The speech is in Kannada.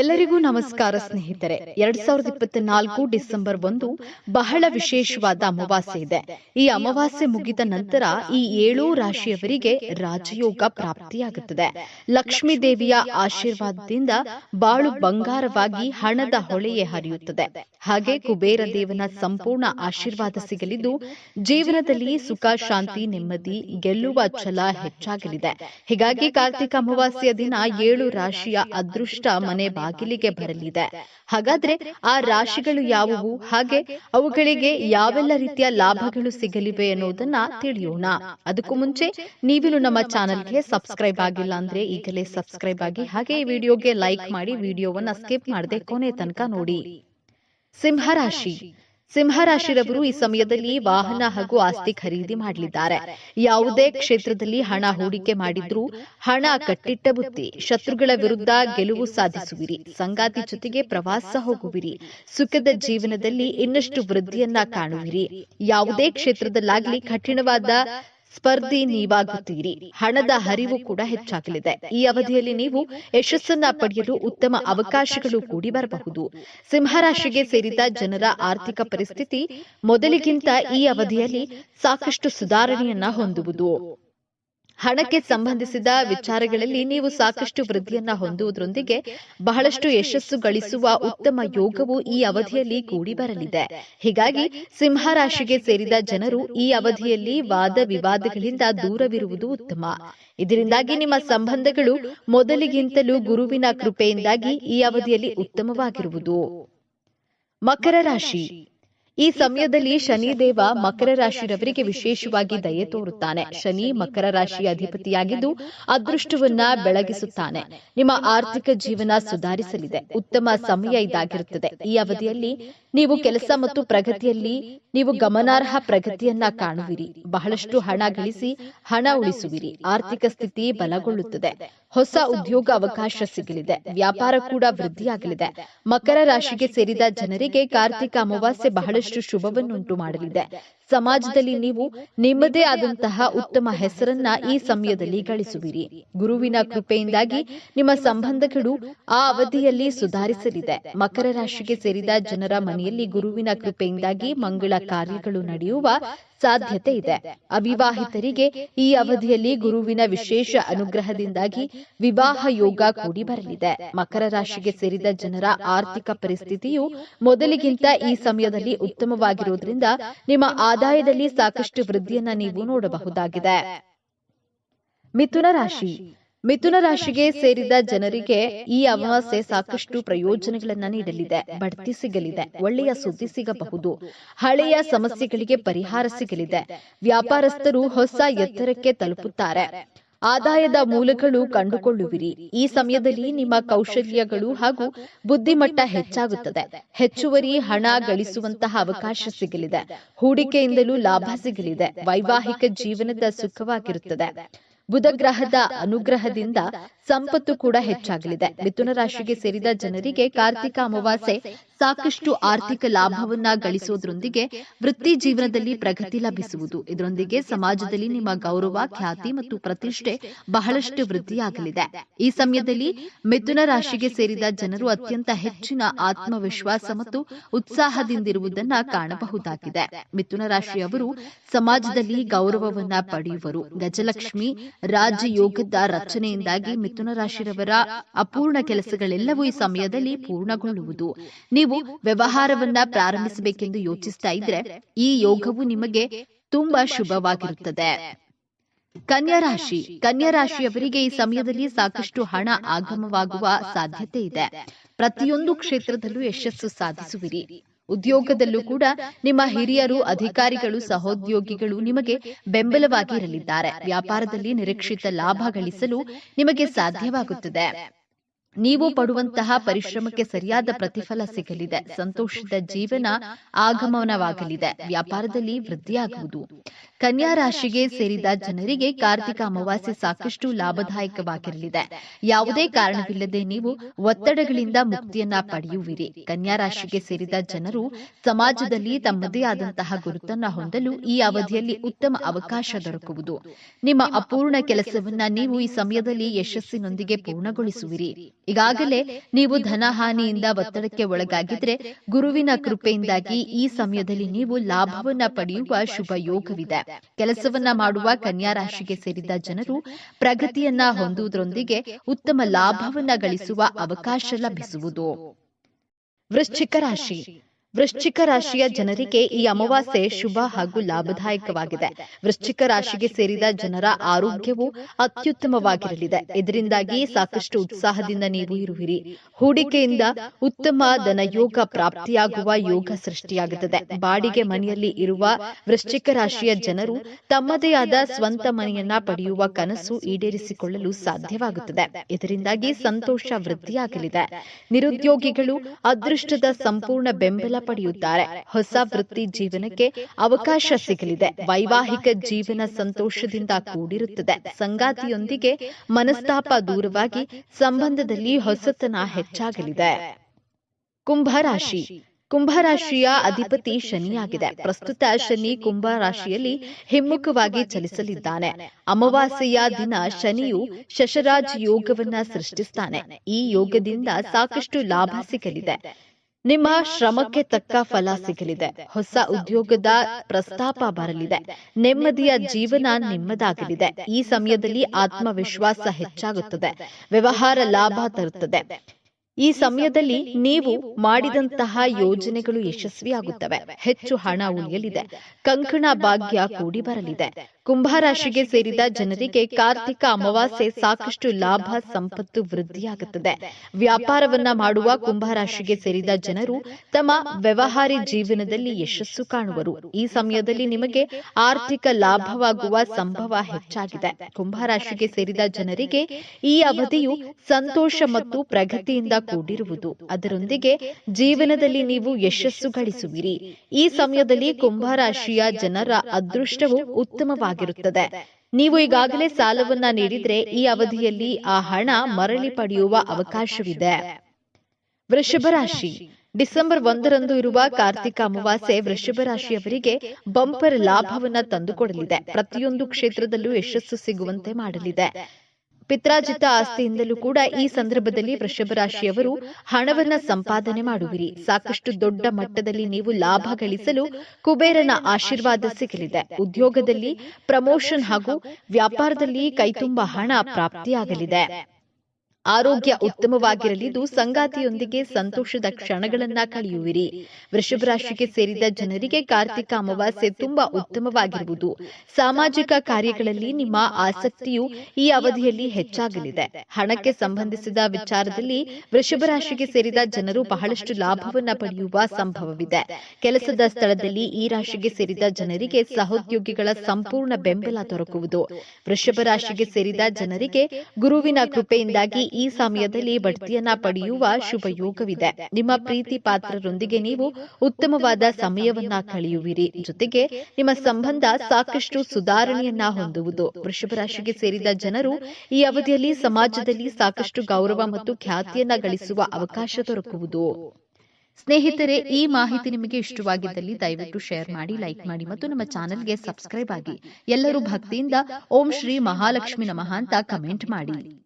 ಎಲ್ಲರಿಗೂ ನಮಸ್ಕಾರ ಸ್ನೇಹಿತರೆ. ಎರಡ್ ಸಾವಿರದ ಇಪ್ಪತ್ನಾಲ್ಕು ಡಿಸೆಂಬರ್ ಒಂದು ಬಹಳ ವಿಶೇಷವಾದ ಅಮಾವಾಸ್ಯೆ ಇದೆ. ಈ ಅಮಾವಾಸ್ಯೆ ಮುಗಿದ ನಂತರ ಈ ಏಳು ರಾಶಿಯವರಿಗೆ ರಾಜಯೋಗ ಪ್ರಾಪ್ತಿಯಾಗುತ್ತದೆ. ಲಕ್ಷ್ಮೀ ದೇವಿಯ ಆಶೀರ್ವಾದದಿಂದ ಬಾಳು ಬಂಗಾರವಾಗಿ ಹಣದ ಹೊಳೆಯೇ ಹರಿಯುತ್ತದೆ. ಹಾಗೆ ಕುಬೇರ ದೇವನ ಸಂಪೂರ್ಣ ಆಶೀರ್ವಾದ ಸಿಗಲಿದ್ದು, ಜೀವನದಲ್ಲಿ ಸುಖ, ಶಾಂತಿ, ನೆಮ್ಮದಿ, ಗೆಲ್ಲುವ ಛಲ ಹೆಚ್ಚಾಗಲಿದೆ. ಹೀಗಾಗಿ ಕಾರ್ತಿಕ ಅಮಾವಾಸ್ಯೆಯ ದಿನ ಏಳು ರಾಶಿಯ ಅದೃಷ್ಟ ಮನೆ ಬಾಗಿಲಿಗೆ ಬರಲಿದೆ. ಹಾಗಾದ್ರೆ ಆ ರಾಶಿಗಳು ಯಾವುವು? ಹಾಗೆ ಅವುಗಳಿಗೆ ಯಾವೆಲ್ಲ ರೀತಿಯ ಲಾಭಗಳು ಸಿಗಲಿವೆ ಅನ್ನೋದನ್ನ ತಿಳಿಯೋಣ. ಅದಕ್ಕೂ ಮುಂಚೆ ನೀವಿಲು ನಮ್ಮ ಚಾನೆಲ್ಗೆ ಸಬ್ಸ್ಕ್ರೈಬ್ ಆಗಿಲ್ಲ ಅಂದ್ರೆ ಈಗಲೇ ಸಬ್ಸ್ಕ್ರೈಬ್ ಆಗಿ ಹಾಗೆ ಈ ವಿಡಿಯೋಗೆ ಲೈಕ್ ಮಾಡಿ ವಿಡಿಯೋವನ್ನ ಸ್ಕಿಪ್ ಮಾಡದೆ ಕೊನೆ ತನಕ ನೋಡಿ. ಸಿಂಹರಾಶಿ. ಸಿಂಹರಾಶಿರವರು ಈ ಸಮಯದಲ್ಲಿ ವಾಹನ ಹಾಗೂ ಆಸ್ತಿ ಖರೀದಿ ಮಾಡಲಿದ್ದಾರೆ. ಯಾವುದೇ ಕ್ಷೇತ್ರದಲ್ಲಿ ಹಣ ಹೂಡಿಕೆ ಮಾಡಿದ್ರೂ ಹಣ ಕಟ್ಟಿಟ್ಟ ಬುತ್ತಿ, ಶತ್ರುಗಳ ವಿರುದ್ಧ ಗೆಲುವು ಸಾಧಿಸುವಿರಿ, ಸಂಗಾತಿ ಜೊತೆಗೆ ಪ್ರವಾಸ ಹೋಗುವಿರಿ, ಸುಖದ ಜೀವನದಲ್ಲಿ ಇನ್ನಷ್ಟು ವೃದ್ಧಿಯನ್ನ ಕಾಣುವಿರಿ. ಯಾವುದೇ ಕ್ಷೇತ್ರದಲ್ಲಾಗ್ಲಿ ಕಠಿಣವಾದ ಸ್ಪರ್ಧಿ ನೀವಾಗುತ್ತೀರಿ. ಹಣದ ಹರಿವು ಕೂಡ ಹೆಚ್ಚಾಗಲಿದೆ. ಈ ಅವಧಿಯಲ್ಲಿ ನೀವು ಯಶಸ್ಸನ್ನ ಪಡೆಯಲು ಉತ್ತಮ ಅವಕಾಶಗಳು ಕೂಡಿ ಬರಬಹುದು. ಸಿಂಹರಾಶಿಗೆ ಸೇರಿದ ಜನರ ಆರ್ಥಿಕ ಪರಿಸ್ಥಿತಿ ಮೊದಲಿಗಿಂತ ಈ ಅವಧಿಯಲ್ಲಿ ಸಾಕಷ್ಟು ಸುಧಾರಣೆಯನ್ನ ಹೊಂದುವುದು. ಹಣಕ್ಕೆ ಸಂಬಂಧಿಸಿದ ವಿಚಾರಗಳಲ್ಲಿ ನೀವು ಸಾಕಷ್ಟು ವೃದ್ಧಿಯನ್ನ ಹೊಂದುವುದರೊಂದಿಗೆ ಬಹಳಷ್ಟು ಯಶಸ್ಸು ಗಳಿಸುವ ಉತ್ತಮ ಯೋಗವು ಈ ಅವಧಿಯಲ್ಲಿ ಕೂಡಿ ಬರಲಿದೆ. ಹೀಗಾಗಿ ಸಿಂಹರಾಶಿಗೆ ಸೇರಿದ ಜನರು ಈ ಅವಧಿಯಲ್ಲಿ ವಾದ ವಿವಾದಗಳಿಂದ ದೂರವಿರುವುದು ಉತ್ತಮ. ಇದರಿಂದಾಗಿ ನಿಮ್ಮ ಸಂಬಂಧಗಳು ಮೊದಲಿಗಿಂತಲೂ ಗುರುವಿನ ಕೃಪೆಯಿಂದಾಗಿ ಈ ಅವಧಿಯಲ್ಲಿ ಉತ್ತಮವಾಗಿರುವುದು. ಮಕರ ರಾಶಿ. ಈ ಸಮಯದಲ್ಲಿ ಶನಿ ದೇವ ಮಕರ ರಾಶಿಯವರಿಗೆ ವಿಶೇಷವಾಗಿ ದಯೆ ತೋರುತ್ತಾನೆ. ಶನಿ ಮಕರ ರಾಶಿಯ ಅಧಿಪತಿಯಾಗಿದ್ದು ಅದೃಷ್ಟವನ್ನ ಬೆಳಗಿಸುತ್ತಾನೆ. ನಿಮ್ಮ ಆರ್ಥಿಕ ಜೀವನ ಸುಧಾರಿಸಲಿದೆ. ಉತ್ತಮ ಸಮಯ ಇದಾಗಿರುತ್ತದೆ. ಈ ಅವಧಿಯಲ್ಲಿ ನೀವು ಕೆಲಸ ಮತ್ತು ಪ್ರಗತಿಯಲ್ಲಿ ನೀವು ಗಮನಾರ್ಹ ಪ್ರಗತಿಯನ್ನ ಕಾಣುವಿರಿ. ಬಹಳಷ್ಟು ಹಣ ಗಳಿಸಿ ಹಣ ಉಳಿಸುವಿರಿ. ಆರ್ಥಿಕ ಸ್ಥಿತಿ ಬಲಗೊಳ್ಳುತ್ತದೆ. ಹೊಸ ಉದ್ಯೋಗ ಅವಕಾಶ ಸಿಗಲಿದೆ. ವ್ಯಾಪಾರ ಕೂಡ ವೃದ್ಧಿಯಾಗಲಿದೆ. ಮಕರ ರಾಶಿಗೆ ಸೇರಿದ ಜನರಿಗೆ ಕಾರ್ತಿಕ ಅಮಾವಾಸ್ಯೆ ಬಹಳಷ್ಟು ಶುಭವನ್ನುಂಟು ಮಾಡಲಿದೆ. ಸಮಾಜದಲ್ಲಿ ನೀವು ನಿಮ್ಮದೇ ಆದಂತಹ ಉತ್ತಮ ಹೆಸರನ್ನ ಈ ಸಮಯದಲ್ಲಿ ಗಳಿಸುವಿರಿ. ಗುರುವಿನ ಕೃಪೆಯಿಂದಾಗಿ ನಿಮ್ಮ ಸಂಬಂಧಗಳು ಆ ಅವಧಿಯಲ್ಲಿ ಸುಧಾರಿಸಲಿದೆ. ಮಕರ ರಾಶಿಗೆ ಸೇರಿದ ಜನರ ಮನೆಯಲ್ಲಿ ಗುರುವಿನ ಕೃಪೆಯಿಂದಾಗಿ ಮಂಗಳ ಕಾರ್ಯಗಳು ನಡೆಯುವ ಸಾಧ್ಯತೆ ಇದೆ. ಅವಿವಾಹಿತರಿಗೆ ಈ ಅವಧಿಯಲ್ಲಿ ಗುರುವಿನ ವಿಶೇಷ ಅನುಗ್ರಹದಿಂದಾಗಿ ವಿವಾಹ ಯೋಗ ಕೂಡಿ ಬರಲಿದೆ. ಮಕರ ರಾಶಿಗೆ ಸೇರಿದ ಜನರ ಆರ್ಥಿಕ ಪರಿಸ್ಥಿತಿಯು ಮೊದಲಿಗಿಂತ ಈ ಸಮಯದಲ್ಲಿ ಉತ್ತಮವಾಗಿರುವುದರಿಂದ ನಿಮ್ಮ ಆದಾಯದಲ್ಲಿ ಸಾಕಷ್ಟು ವೃದ್ಧಿಯನ್ನ ನೀವು ನೋಡಬಹುದಾಗಿದೆ. ಮಿಥುನ ರಾಶಿ. ಮಿಥುನ ರಾಶಿಗೆ ಸೇರಿದ ಜನರಿಗೆ ಈ ಅಮಾವಾಸ್ಯೆ ಸಾಕಷ್ಟು ಪ್ರಯೋಜನಗಳನ್ನ ನೀಡಲಿದೆ. ಬಡ್ತಿ ಸಿಗಲಿದೆ, ಒಳ್ಳೆಯ ಸುದ್ದಿ ಸಿಗಬಹುದು, ಹಳೆಯ ಸಮಸ್ಯೆಗಳಿಗೆ ಪರಿಹಾರ ಸಿಗಲಿದೆ. ವ್ಯಾಪಾರಸ್ಥರು ಹೊಸ ಎತ್ತರಕ್ಕೆ ತಲುಪುತ್ತಾರೆ. ಆದಾಯದ ಮೂಲಗಳು ಕಂಡುಕೊಳ್ಳುವಿರಿ. ಈ ಸಮಯದಲ್ಲಿ ನಿಮ್ಮ ಕೌಶಲ್ಯಗಳು ಹಾಗೂ ಬುದ್ಧಿಮಟ್ಟ ಹೆಚ್ಚಾಗುತ್ತದೆ. ಹೆಚ್ಚುವರಿ ಹಣ ಗಳಿಸುವಂತಹ ಅವಕಾಶ ಸಿಗಲಿದೆ. ಹೂಡಿಕೆಯಿಂದಲೂ ಲಾಭ ಸಿಗಲಿದೆ. ವೈವಾಹಿಕ ಜೀವನದ ಸುಖವಾಗಿರುತ್ತದೆ. ಬುಧ ಗ್ರಹದ ಅನುಗ್ರಹದಿಂದ ಸಂಪತ್ತು ಕೂಡ ಹೆಚ್ಚಾಗಲಿದೆ. ಮಿಥುನ ರಾಶಿಗೆ ಸೇರಿದ ಜನರಿಗೆ ಕಾರ್ತಿಕ ಅಮಾವಾಸ್ಯೆ ಸಾಕಷ್ಟು ಆರ್ಥಿಕ ಲಾಭವನ್ನ ಗಳಿಸೋದ್ರೊಂದಿಗೆ ವೃತ್ತಿ ಜೀವನದಲ್ಲಿ ಪ್ರಗತಿ ಲಭಿಸುವುದು. ಇದರೊಂದಿಗೆ ಸಮಾಜದಲ್ಲಿ ನಿಮ್ಮ ಗೌರವ, ಖ್ಯಾತಿ ಮತ್ತು ಪ್ರತಿಷ್ಠೆ ಬಹಳಷ್ಟು ವೃದ್ಧಿಯಾಗಲಿದೆ. ಈ ಸಮಯದಲ್ಲಿ ಮಿಥುನ ರಾಶಿಗೆ ಸೇರಿದ ಜನರು ಅತ್ಯಂತ ಹೆಚ್ಚಿನ ಆತ್ಮವಿಶ್ವಾಸ ಮತ್ತು ಉತ್ಸಾಹದಿಂದಿರುವುದನ್ನ ಕಾಣಬಹುದಾಗಿದೆ. ಮಿಥುನ ರಾಶಿಯವರು ಸಮಾಜದಲ್ಲಿ ಗೌರವವನ್ನ ಪಡೆಯುವರು. ಗಜಲಕ್ಷ್ಮಿ, ರಾಜಯೋಗದ ರಚನೆಯಿಂದಾಗಿ ಮಿಥುನ ರಾಶಿಯವರ ಅಪೂರ್ಣ ಕೆಲಸಗಳೆಲ್ಲವೂ ಈ ಸಮಯದಲ್ಲಿ ಪೂರ್ಣಗೊಳ್ಳುವುದು. ನೀವು ವ್ಯವಹಾರವನ್ನ ಪ್ರಾರಂಭಿಸಬೇಕೆಂದು ಯೋಚಿಸ್ತಾ ಇದ್ರೆ ಈ ಯೋಗವು ನಿಮಗೆ ತುಂಬಾ ಶುಭವಾಗಿರುತ್ತದೆ. ಕನ್ಯಾ ರಾಶಿ. ಕನ್ಯಾ ರಾಶಿಯವರಿಗೆ ಈ ಸಮಯದಲ್ಲಿ ಸಾಕಷ್ಟು ಹಣ ಆಗಮವಾಗುವ ಸಾಧ್ಯತೆ ಇದೆ. ಪ್ರತಿಯೊಂದು ಕ್ಷೇತ್ರದಲ್ಲೂ ಯಶಸ್ಸು ಸಾಧಿಸುವಿರಿ. ಉದ್ಯೋಗದಲ್ಲೂ ಕೂಡ ನಿಮ್ಮ ಹಿರಿಯರು, ಅಧಿಕಾರಿಗಳು, ಸಹೋದ್ಯೋಗಿಗಳು ನಿಮಗೆ ಬೆಂಬಲವಾಗಿ ಇರಲಿದ್ದಾರೆ ವ್ಯಾಪಾರದಲ್ಲಿ ನಿರೀಕ್ಷಿತ ಲಾಭ ಗಳಿಸಲು ನಿಮಗೆ ಸಾಧ್ಯವಾಗುತ್ತದೆ. ನೀವು ಪಡುವಂತಹ ಪರಿಶ್ರಮಕ್ಕೆ ಸರಿಯಾದ ಪ್ರತಿಫಲ ಸಿಗಲಿದೆ. ಸಂತೋಷದ ಜೀವನ ಆಗಮನವಾಗಲಿದೆ. ವ್ಯಾಪಾರದಲ್ಲಿ ವೃದ್ಧಿಯಾಗುವುದು. ಕನ್ಯಾ ರಾಶಿಗೆ ಸೇರಿದ ಜನರಿಗೆ ಕಾರ್ತಿಕ ಅಮಾವಾಸ್ಯೆ ಸಾಕಷ್ಟು ಲಾಭದಾಯಕವಾಗಿರಲಿದೆ. ಯಾವುದೇ ಕಾರಣವಿಲ್ಲದೆ ನೀವು ಒತ್ತಡಗಳಿಂದ ಮುಕ್ತಿಯನ್ನ ಪಡೆಯುವಿರಿ. ಕನ್ಯಾ ರಾಶಿಗೆ ಸೇರಿದ ಜನರು ಸಮಾಜದಲ್ಲಿ ತಮ್ಮದೇ ಆದಂತಹ ಗುರುತನ್ನ ಹೊಂದಲು ಈ ಅವಧಿಯಲ್ಲಿ ಉತ್ತಮ ಅವಕಾಶ ದೊರಕುವುದು. ನಿಮ್ಮ ಅಪೂರ್ಣ ಕೆಲಸವನ್ನ ನೀವು ಈ ಸಮಯದಲ್ಲಿ ಯಶಸ್ಸಿನೊಂದಿಗೆ ಪೂರ್ಣಗೊಳಿಸುವಿರಿ. ಈಗಾಗಲೇ ನೀವು ಧನಹಾನಿಯಿಂದ ಒತ್ತಡಕ್ಕೆ ಒಳಗಾಗಿದ್ರೆ ಗುರುವಿನ ಕೃಪೆಯಿಂದಾಗಿ ಈ ಸಮಯದಲ್ಲಿ ನೀವು ಲಾಭವನ್ನ ಪಡೆಯುವ ಶುಭ ಯೋಗವಿದೆ ಕೆಲಸವನ್ನ ಮಾಡುವ ಕನ್ಯಾ ರಾಶಿಗೆ ಸೇರಿದ ಜನರು ಪ್ರಗತಿಯನ್ನ ಹೊಂದುವುದರೊಂದಿಗೆ ಉತ್ತಮ ಲಾಭವನ್ನ ಗಳಿಸುವ ಅವಕಾಶ ಲಭಿಸುವುದು. ವೃಶ್ಚಿಕ ರಾಶಿ. ವೃಶ್ಚಿಕ ರಾಶಿಯ ಜನರಿಗೆ ಈ ಅಮಾವಾಸ್ಯೆ ಶುಭ ಹಾಗೂ ಲಾಭದಾಯಕವಾಗಿದೆ. ವೃಶ್ಚಿಕ ರಾಶಿಗೆ ಸೇರಿದ ಜನರ ಆರೋಗ್ಯವು ಅತ್ಯುತ್ತಮವಾಗಿರಲಿದೆ. ಇದರಿಂದಾಗಿ ಸಾಕಷ್ಟು ಉತ್ಸಾಹದಿಂದ ನೀವು ಇರುವಿರಿ. ಹೂಡಿಕೆಯಿಂದ ಉತ್ತಮ ಧನಯೋಗ ಪ್ರಾಪ್ತಿಯಾಗುವ ಯೋಗ ಸೃಷ್ಟಿಯಾಗುತ್ತದೆ. ಬಾಡಿಗೆ ಮನೆಯಲ್ಲಿ ಇರುವ ವೃಶ್ಚಿಕ ರಾಶಿಯ ಜನರು ತಮ್ಮದೇ ಆದ ಸ್ವಂತ ಮನೆಯನ್ನ ಪಡೆಯುವ ಕನಸು ಈಡೇರಿಸಿಕೊಳ್ಳಲು ಸಾಧ್ಯವಾಗುತ್ತದೆ. ಇದರಿಂದಾಗಿ ಸಂತೋಷ ವೃದ್ಧಿಯಾಗಲಿದೆ. ನಿರುದ್ಯೋಗಿಗಳು, ಅದೃಷ್ಟದ ಸಂಪೂರ್ಣ ಬೆಂಬಲ ಪಡೆಯುತ್ತಾರೆ. ಹೊಸ ವೃತ್ತಿ ಜೀವನಕ್ಕೆ ಅವಕಾಶ ಸಿಗಲಿದೆ. ವೈವಾಹಿಕ ಜೀವನ ಸಂತೋಷದಿಂದ ಕೂಡಿರುತ್ತದೆ. ಸಂಗಾತಿಯೊಂದಿಗೆ ಮನಸ್ತಾಪ ದೂರವಾಗಿ ಸಂಬಂಧದಲ್ಲಿ ಹೊಸತನ ಹೆಚ್ಚಾಗಲಿದೆ. ಕುಂಭರಾಶಿ. ಕುಂಭರಾಶಿಯ ಅಧಿಪತಿ ಶನಿಯಾಗಿದೆ. ಪ್ರಸ್ತುತ ಶನಿ ಕುಂಭ ರಾಶಿಯಲ್ಲಿ ಹಿಮ್ಮುಖವಾಗಿ ಚಲಿಸಲಿದ್ದಾನೆ. ಅಮಾವಾಸ್ಯೆಯ ದಿನ ಶನಿಯು ಶಶರಾಜ್ ಯೋಗವನ್ನ ಸೃಷ್ಟಿಸ್ತಾನೆ. ಈ ಯೋಗದಿಂದ ಸಾಕಷ್ಟು ಲಾಭ ಸಿಗಲಿದೆ. ನಿಮ್ಮ ಶ್ರಮಕ್ಕೆ ತಕ್ಕ ಫಲ ಸಿಗಲಿದೆ. ಹೊಸ ಉದ್ಯೋಗದ ಪ್ರಸ್ತಾಪ ಬರಲಿದೆ. ನೆಮ್ಮದಿಯ ಜೀವನ ನಿಮ್ಮದಾಗಲಿದೆ. ಈ ಸಮಯದಲ್ಲಿ ಆತ್ಮವಿಶ್ವಾಸ ಹೆಚ್ಚಾಗುತ್ತದೆ. ವ್ಯವಹಾರ ಲಾಭ ತರುತ್ತದೆ. ಈ ಸಮಯದಲ್ಲಿ ನೀವು ಮಾಡಿದಂತಹ ಯೋಜನೆಗಳು ಯಶಸ್ವಿಯಾಗುತ್ತವೆ. ಹೆಚ್ಚು ಹಣ ಉಳಿಯಲಿದೆ. ಕಂಕಣ ಭಾಗ್ಯ ಕೂಡಿ ಬರಲಿದೆ. ಕುಂಭರಾಶಿಗೆ ಸೇರಿದ ಜನರಿಗೆ ಕಾರ್ತಿಕ ಅಮಾವಾಸ್ಯೆ ಸಾಕಷ್ಟು ಲಾಭ, ಸಂಪತ್ತು ವೃದ್ಧಿಯಾಗುತ್ತದೆ. ವ್ಯಾಪಾರವನ್ನ ಮಾಡುವ ಕುಂಭರಾಶಿಗೆ ಸೇರಿದ ಜನರು ತಮ್ಮ ವ್ಯವಹಾರಿ ಜೀವನದಲ್ಲಿ ಯಶಸ್ಸು ಕಾಣುವರು. ಈ ಸಮಯದಲ್ಲಿ ನಿಮಗೆ ಆರ್ಥಿಕ ಲಾಭವಾಗುವ ಸಂಭವ ಹೆಚ್ಚಾಗಿದೆ. ಕುಂಭರಾಶಿಗೆ ಸೇರಿದ ಜನರಿಗೆ ಈ ಅವಧಿಯು ಸಂತೋಷ ಮತ್ತು ಪ್ರಗತಿಯಿಂದ ಕೂಡಿರುವುದು. ಅದರೊಂದಿಗೆ ಜೀವನದಲ್ಲಿ ನೀವು ಯಶಸ್ಸು ಗಳಿಸುವಿರಿ. ಈ ಸಮಯದಲ್ಲಿ ಕುಂಭರಾಶಿಯ ಜನರ ಅದೃಷ್ಟವು ಉತ್ತಮವಾಗಿರುತ್ತದೆ. ನೀವು ಈಗಾಗಲೇ ಸಾಲವನ್ನ ನೀಡಿದ್ರೆ ಈ ಅವಧಿಯಲ್ಲಿ ಆ ಹಣ ಮರಳಿ ಪಡೆಯುವ ಅವಕಾಶವಿದೆ. ವೃಷಭ ರಾಶಿ. ಡಿಸೆಂಬರ್ ಒಂದರಂದು ಇರುವ ಕಾರ್ತಿಕ ಅಮಾವಾಸ್ಯೆ ವೃಷಭ ರಾಶಿಯವರಿಗೆ ಬಂಪರ್ ಲಾಭವನ್ನ ತಂದುಕೊಡಲಿದೆ. ಪ್ರತಿಯೊಂದು ಕ್ಷೇತ್ರದಲ್ಲೂ ಯಶಸ್ಸು ಸಿಗುವಂತೆ ಮಾಡಲಿದೆ. ಪಿತ್ರಾಜಿತ ಆಸ್ತಿಯಿಂದಲೂ ಕೂಡ ಈ ಸಂದರ್ಭದಲ್ಲಿ ವೃಷಭ ರಾಶಿಯವರು ಹಣವನ್ನ ಸಂಪಾದನೆ ಮಾಡುವಿರಿ. ಸಾಕಷ್ಟು ದೊಡ್ಡ ಮಟ್ಟದಲ್ಲಿ ನೀವು ಲಾಭ ಗಳಿಸಲು ಕುಬೇರನ ಆಶೀರ್ವಾದ ಸಿಗಲಿದೆ. ಉದ್ಯೋಗದಲ್ಲಿ ಪ್ರಮೋಷನ್ ಹಾಗೂ ವ್ಯಾಪಾರದಲ್ಲಿ ಕೈತುಂಬ ಹಣ ಪ್ರಾಪ್ತಿಯಾಗಲಿದೆ. ಆರೋಗ್ಯ ಉತ್ತಮವಾಗಿರಲಿದ್ದು ಸಂಗಾತಿಯೊಂದಿಗೆ ಸಂತೋಷದ ಕ್ಷಣಗಳನ್ನ ಕಳೆಯುವಿರಿ. ವೃಷಭ ರಾಶಿಗೆ ಸೇರಿದ ಜನರಿಗೆ ಕಾರ್ತಿಕ ಅಮಾವಾಸ್ಯೆ ತುಂಬಾ ಉತ್ತಮವಾಗಿರುವುದು. ಸಾಮಾಜಿಕ ಕಾರ್ಯಗಳಲ್ಲಿ ನಿಮ್ಮ ಆಸಕ್ತಿಯು ಈ ಅವಧಿಯಲ್ಲಿ ಹೆಚ್ಚಾಗಲಿದೆ. ಹಣಕ್ಕೆ ಸಂಬಂಧಿಸಿದ ವಿಚಾರದಲ್ಲಿ ವೃಷಭ ರಾಶಿಗೆ ಸೇರಿದ ಜನರು ಬಹಳಷ್ಟು ಲಾಭವನ್ನ ಪಡೆಯುವ ಸಂಭವವಿದೆ. ಕೆಲಸದ ಸ್ಥಳದಲ್ಲಿ ಈ ರಾಶಿಗೆ ಸೇರಿದ ಜನರಿಗೆ ಸಹೋದ್ಯೋಗಿಗಳ ಸಂಪೂರ್ಣ ಬೆಂಬಲ ದೊರಕುವುದು. ವೃಷಭ ರಾಶಿಗೆ ಸೇರಿದ ಜನರಿಗೆ ಗುರುವಿನ ಕೃಪೆಯಿಂದಾಗಿ ಈ ಸಮಯದಲ್ಲಿ ಬಡ್ತಿಯನ್ನ ಪಡೆಯುವ ಶುಭ ಯೋಗವಿದೆ ನಿಮ್ಮ ಪ್ರೀತಿ ಪಾತ್ರರೊಂದಿಗೆ ನೀವು ಉತ್ತಮವಾದ ಸಮಯವನ್ನ ಕಳೆಯುವಿರಿ. ಜೊತೆಗೆ ನಿಮ್ಮ ಸಂಬಂಧ ಸಾಕಷ್ಟು ಸುಧಾರಣೆಯನ್ನ ಹೊಂದುವುದು. ವೃಷಭ ರಾಶಿಗೆ ಸೇರಿದ ಜನರು ಈ ಅವಧಿಯಲ್ಲಿ ಸಮಾಜದಲ್ಲಿ ಸಾಕಷ್ಟು ಗೌರವ ಮತ್ತು ಖ್ಯಾತಿಯನ್ನ ಗಳಿಸುವ ಅವಕಾಶ ದೊರಕುವುದು. ಸ್ನೇಹಿತರೆ, ಈ ಮಾಹಿತಿ ನಿಮಗೆ ಇಷ್ಟವಾಗಿದ್ದಲ್ಲಿ ದಯವಿಟ್ಟು ಶೇರ್ ಮಾಡಿ, ಲೈಕ್ ಮಾಡಿ ಮತ್ತು ನಮ್ಮ ಚಾನೆಲ್ಗೆ ಸಬ್ಸ್ಕ್ರೈಬ್ ಆಗಿ. ಎಲ್ಲರೂ ಭಕ್ತಿಯಿಂದ ಓಂ ಶ್ರೀ ಮಹಾಲಕ್ಷ್ಮಿ ನಮಃ ಅಂತ ಕಮೆಂಟ್ ಮಾಡಿ.